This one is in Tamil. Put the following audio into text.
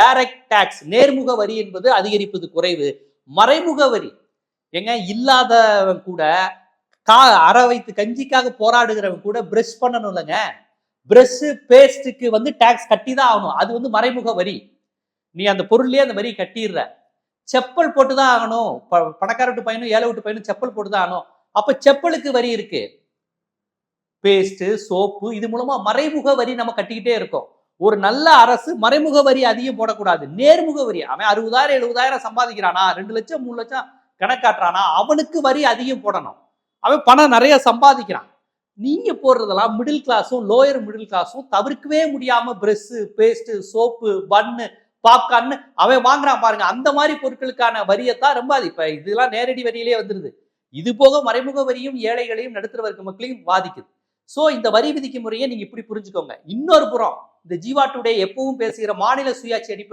டைரக்ட் டாக்ஸ் நேர்முக வரி என்பது அதிகரிப்பது குறைவு. மறைமுக வரி. ஏங்க இல்லாதவன் கூட கா அற வைத்து கஞ்சிக்காக போராடுகிறவன் கூட பிரஷ் பண்ணணும் இல்லைங்க பிரஷ் பேஸ்ட்டுக்கு வந்து டேக்ஸ் கட்டி தான் ஆகணும். அது வந்து மறைமுக வரி. நீ அந்த பொருள்லேயே அந்த வரி கட்டிடுற. செப்பல் போட்டு தான் ஆகணும். ப- பணக்கார விட்டு பையனும் ஏழை விட்டு பையனும் செப்பல் போட்டு தான் ஆகணும். அப்போ செப்பலுக்கு வரி இருக்கு. பேஸ்ட்டு சோப்பு இது மூலமாக மறைமுக வரி நம்ம கட்டிக்கிட்டே இருக்கோம். ஒரு நல்ல அரசு மறைமுக வரி அதிகம் போடக்கூடாது. நேர்முக வரி. அவன் அறுபதாயிரம் எழுபதாயிரம் சம்பாதிக்கிறானா? ரெண்டு லட்சம் மூணு லட்சம் கணக்காட்டுறானா? அவனுக்கு வரி அதிகம் போடணும். அவன் பணம் நிறைய சம்பாதிக்கிறான். நீங்க போடுறதெல்லாம் மிடில் கிளாஸும் லோயர் மிடில் கிளாஸும் தவிர்க்கவே முடியாம பிரஷ் பேஸ்ட் சோப்பு பன்னு பாப்கார்ன்னு அவன் வாங்குறான் பாருங்க. அந்த மாதிரி பொருட்களுக்கான வரியத்தான் ரொம்ப அது. இப்ப இதெல்லாம் நேரடி வரியிலே வந்துருது. இது போக மறைமுக வரியும் ஏழைகளையும் நடுத்தர வர்க்க மக்களையும் பாதிக்குது. சோ இந்த வரி விதிக்கும் முறையை நீங்க இப்படி புரிஞ்சுக்கோங்க. இன்னொரு புறம். இந்த ஜீவா டுடே எப்பவும் பேசுகிற மாநில சுயாட்சி அடிப்படை